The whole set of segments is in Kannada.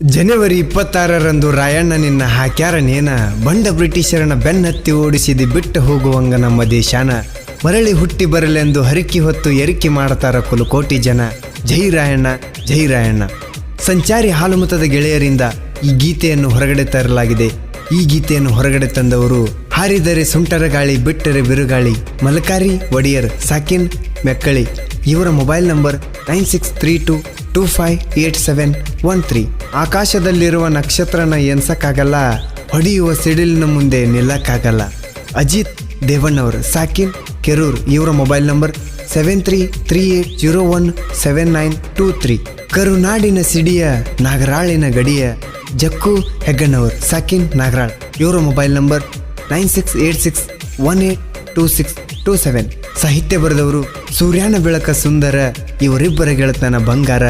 ಜನವರಿ ಇಪ್ಪತ್ತಾರರಂದು ರಾಯಣ್ಣ ನಿನ್ನ ಹಾಕ್ಯಾರ ನೇನ ಬಂಡ ಬ್ರಿಟಿಷರನ ಬೆನ್ನತ್ತಿ ಓಡಿಸಿದಿ ಬಿಟ್ಟು ಹೋಗುವಂಗ ನಮ್ಮ ದೇಶಾನ. ಮರಳಿ ಹುಟ್ಟಿ ಬರಲೆಂದು ಹರಿಕಿ ಹೊತ್ತು ಎರಿಕೆ ಮಾಡ್ತಾರ ಕುಲಕೋಟಿ ಜನ. ಜೈ ರಾಯಣ್ಣ ಜೈ ರಾಯಣ್ಣ. ಸಂಚಾರಿ ಹಾಲುಮತದ ಗೆಳೆಯರಿಂದ ಈ ಗೀತೆಯನ್ನು ಹೊರಗಡೆ ತರಲಾಗಿದೆ. ಈ ಗೀತೆಯನ್ನು ಹೊರಗಡೆ ತಂದವರು ಹಾರಿದರೆ ಸುಂಟರ ಗಾಳಿ, ಬಿಟ್ಟರೆ ಬಿರುಗಾಳಿ. ಮಲಕಾರಿ, ಒಡಿಯರ್, ಸಾಕಿನ್, ಮೆಕ್ಕಳಿ. ಇವರ mobile number nine six three two two five eight seven one three ಆಕಾಶದಲ್ಲಿರುವ ನಕ್ಷತ್ರನ ಎನ್ಸಕ್ಕಾಗಲ್ಲ, ಹೊಡೆಯುವ ಸಿಡಿಲಿನ ಮುಂದೆ ನಿಲ್ಲಕ್ಕಾಗಲ್ಲ. ಅಜಿತ್ ದೇವಣ್ಣವರು, ಸಾಕಿನ್ ಕೆರೂರ್, ಇವರ mobile number seven three three eight zero one seven nine two three ಕರುನಾಡಿನ ಸಿಡಿಯ ನಾಗರಾಳಿನ ಗಡಿಯ ಜಕ್ಕು ಹೆಗ್ಗಣ್ಣವರು, ಸಾಕಿನ್ ನಾಗರಾಳ್. ಇವರ mobile number nine six eight six one eight two six two seven ಸಾಹಿತ್ಯ ಬರೆದವರು ಸೂರ್ಯನ ಬೆಳಕ ಸುಂದರ, ಇವರಿಬ್ಬರ ಗೆಳತನ ಬಂಗಾರ.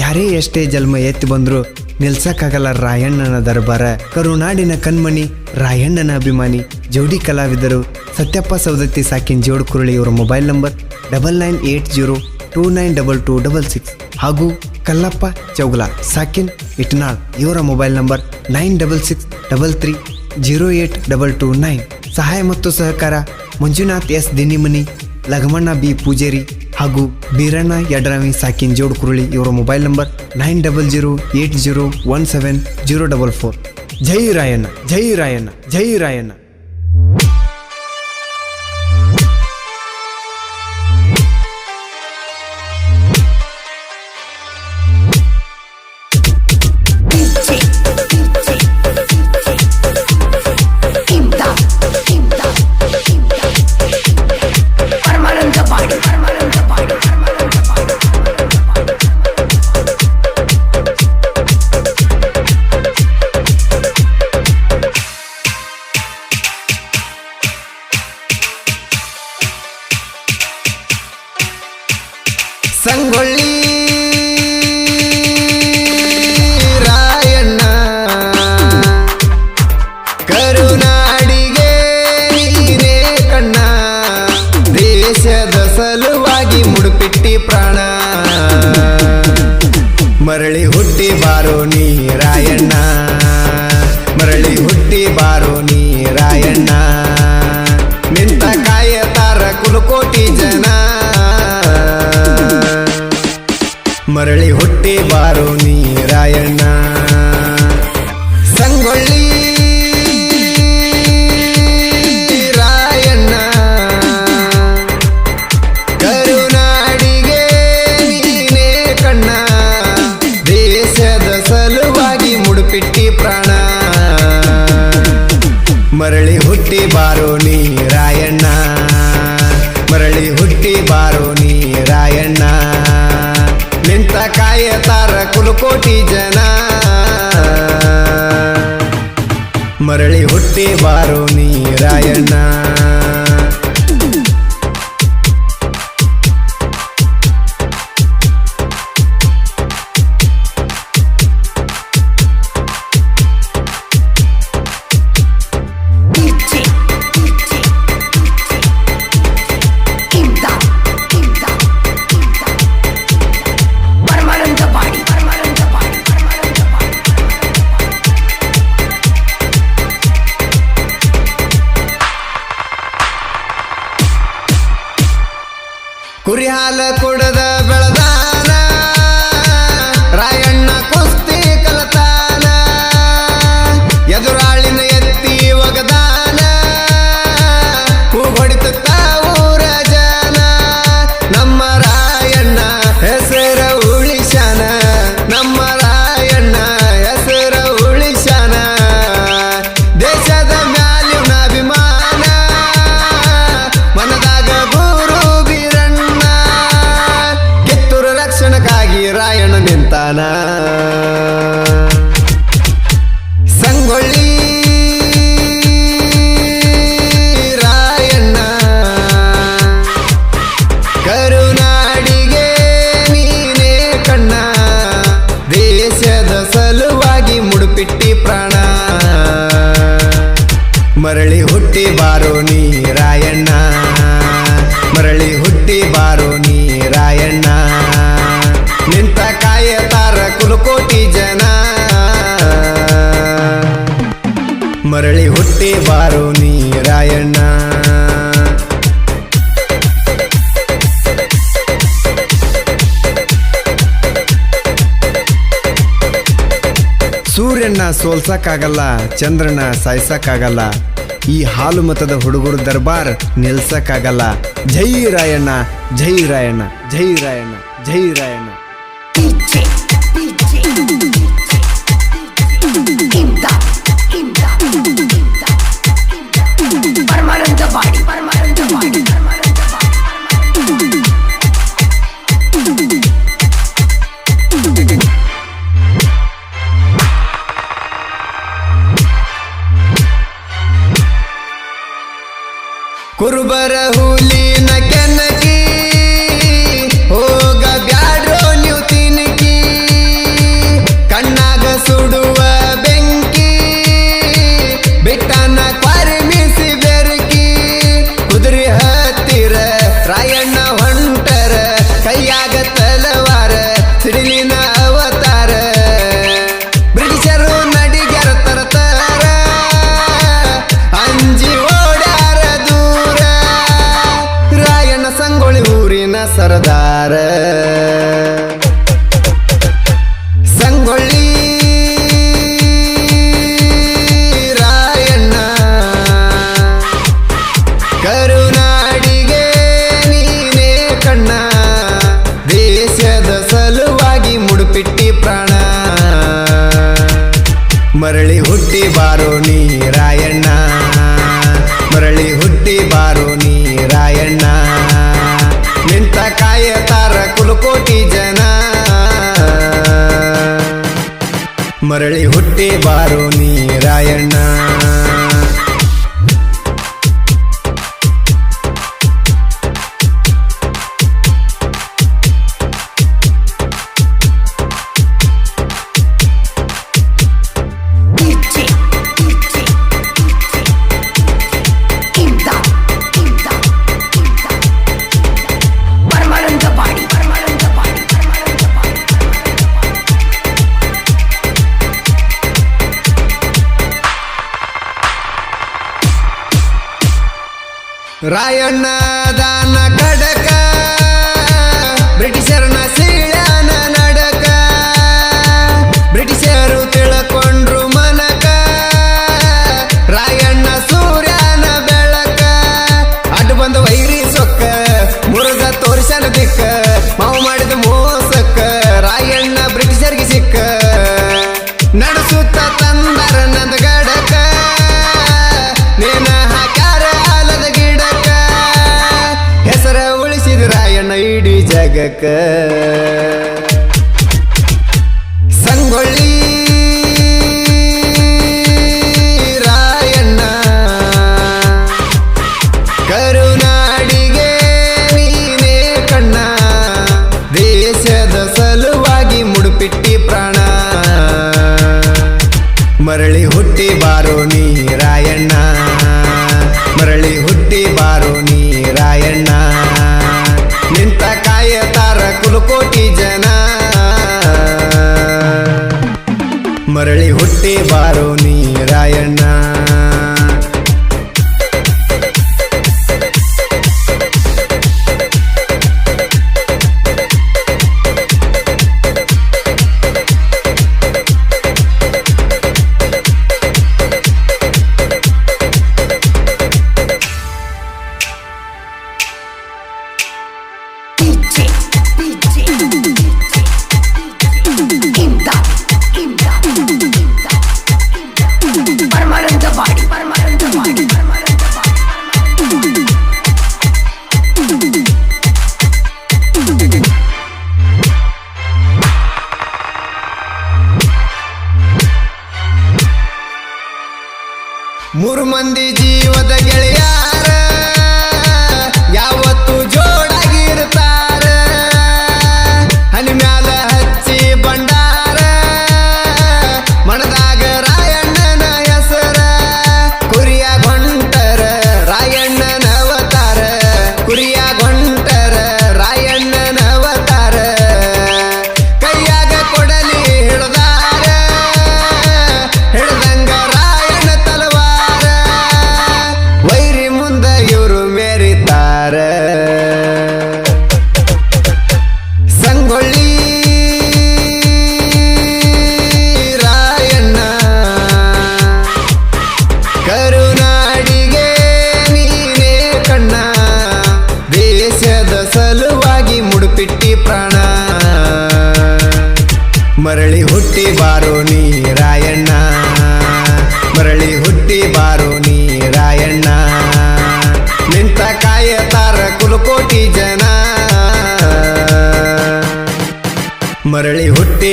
ಯಾರೇ ಎಷ್ಟೇ ಜನ್ಮ ಎತ್ತಿ ಬಂದ್ರು ನಿಲ್ಸಕ್ಕಾಗಲ್ಲ ರಾಯಣ್ಣನ ದರ್ಬಾರ. ಕರುನಾಡಿನ ಕಣ್ಮಣಿ, ರಾಯಣ್ಣನ ಅಭಿಮಾನಿ, ಜೋಡಿ ಕಲಾವಿದರು, ಸತ್ಯಪ್ಪ ಸೌದತ್ತಿ ಸಾಕಿನ್ ಜೋಡ್ ಕುರುಳಿ, ಇವರ mobile number double nine eight zero two nine double two double six ಹಾಗೂ ಕಲ್ಲಪ್ಪ ಚೌಗ್ಲಾ ಸಾಕಿನ್ ಇಟ್ನಾಳ್, ಇವರ mobile number nine double six double three zero eight double two nine ಸಹಾಯ ಮತ್ತು ಸಹಕಾರ ಮಂಜುನಾಥ್ ಎಸ್ ದಿನಿಮನಿ ಲಘಮಣ್ಣ ಬಿ ಪೂಜೇರಿ ಹಾಗೂ ಬೀರಣ್ಣ ಯಡ್ರಾಮಿ ಸಾಕಿನ್ ಜೋಡ್ ಕುರುಳಿ ಇವರ mobile number nine double zero eight zero one seven zero double four. ಜೈ ರಾಯಣ್ಣ ಜೈ ರಾಯಣ್ಣ ಜೈ ರಾಯಣ್ಣ. ಸಂಗೊಳ್ಳಿ ರಾಯಣ್ಣ. ಕರುನಾಡಿಗೆ ನೀನೇ ಕಣ್ಣ. ದೇಶದ ಸಲುವಾಗಿ ಮುಡುಪಿಟ್ಟಿ ಪ್ರಾಣ. ಮರಳಿ ಹುಟ್ಟಿ ಬಾರೋ ನೀ ರಾಯಣ್ಣ. ಮರಳಿ ಹುಟ್ಟಿ ಬಾರೋ ನೀ ಮರಳಿ ಹುಟ್ಟಿ ಬಾರೋ ನೀ ರಾಯಣ್ಣ ಮರಳಿ ಹುಟ್ಟಿ ಬಾರೋ ಕಾಯತಾರ ಕುಲಕೋಟಿ ಜನ. ಮರಳಿ ಹುಟ್ಟಿ ಬಾರೋ ನೀ ರಾಯಣ್ಣ. ಸೂರ್ಯನ ಸೋಲ್ಸಕ್ಕಾಗಲ್ಲ, ಚಂದ್ರನ ಸಾಯ್ಸಕ್ಕಾಗಲ್ಲ. ಈ ಹಾಲು ಮತದ ಹುಡುಗರು ದರ್ಬಾರ್ ನಿಲ್ಸಕ್ಕಾಗಲ್ಲ. ಜೈ ರಾಯಣ್ಣ ಜೈ ರಾಯಣ್ಣ ಜೈ ರಾಯಣ್ಣ ಜೈ ರಾಯಣ್ಣ. ಕುರುಬರ ಹುಲಿನ ಬಾರೋ ನೀ ರಾಯಣ್ಣ. ಮರಳಿ ಹುಟ್ಟಿ ಬಾರೋ ನೀ ರಾಯಣ್ಣ. ನಿಂತ ಕಾಯತಾರ ಕುಲಕೋಟಿ ಜನ. ಮರಳಿ ಹುಟ್ಟಿ ಬಾರೋ ನೀ ರಾಯಣ್ಣ. ರಾಯಣ್ಣ ದಾನ ಕಡಕ ಬ್ರಿಟಿಷರ್ನ ಸೀಳನ ನಡಕ, ಬ್ರಿಟಿಷರು ತಿಳ್ಕೊಂಡ್ರು ಮನಕ, ರಾಯಣ್ಣ ಸೂರ್ಯನ ಬೆಳಕ. ಅಡ್ಡು ಬಂದ ವೈರಿ ಸೊಕ್ಕ, ಮುರುಗ ತೋರಿಸನ ke ಕುಲಕೋಟಿ ಜನ. ಮರಳಿ ಹುಟ್ಟಿ ಬಾರೋ ನೀ ರಾಯಣ್ಣ. ಮೂರು ಮಂದಿ ಜೀವದ ಗೆಳೆಯಾರ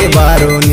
ಹುಟ್ಟಿ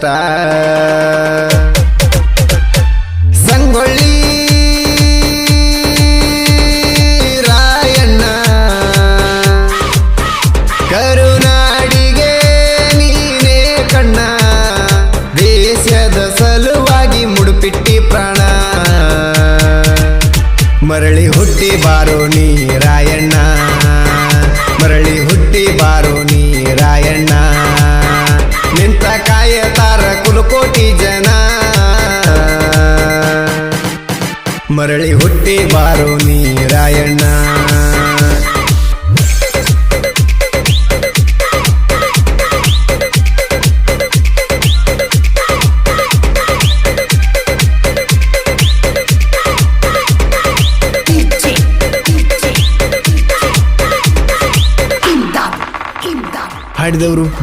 ಬೆಷ್ಟ ಸಂಗೊಳ್ಳಿ ರಾಯಣ್ಣ. ಕರುನಾಡಿಗೆ ನೀನೇ ಕಣ್ಣ. ದೇಶದ ಸಲುವಾಗಿ ಮುಡುಪಿಟ್ಟಿ ಪ್ರಾಣ. ಮರಳಿ ಹುಟ್ಟಿ ಬಾರೋ ನೀ ರಾಯಣ್ಣ. ಮರಳಿ ಹುಟ್ಟಿ ಬಾರೋ ನೀ ರಾಯಣ್ಣ. ನಿಂತ ಕಾಯತಾರ ಕೋಟಿ ಜನ. ಮರಳಿ ಹುಟ್ಟಿ ಬಾರೋ ನೀ ರಾಯಣ್ಣ.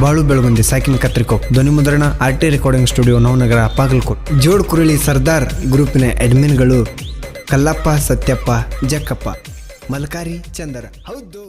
ಬಾಳು ಬೆಳಗುಂದಿ ಸಾಕಿನ ಕತ್ರಿಕೋ. ಧ್ವನಿ ಮುದ್ರಣ R T recording studio, Navanagar, Bagalkot. Jod Kuruli Sardar ಗ್ರೂಪಿನ ಅಡ್ಮಿನ್ಗಳು ಕಲ್ಲಪ್ಪ, ಸತ್ಯಪ್ಪ, ಜಕ್ಕಪ್ಪ, ಮಲ್ಕಾರಿ ಚಂದರ. ಹೌದು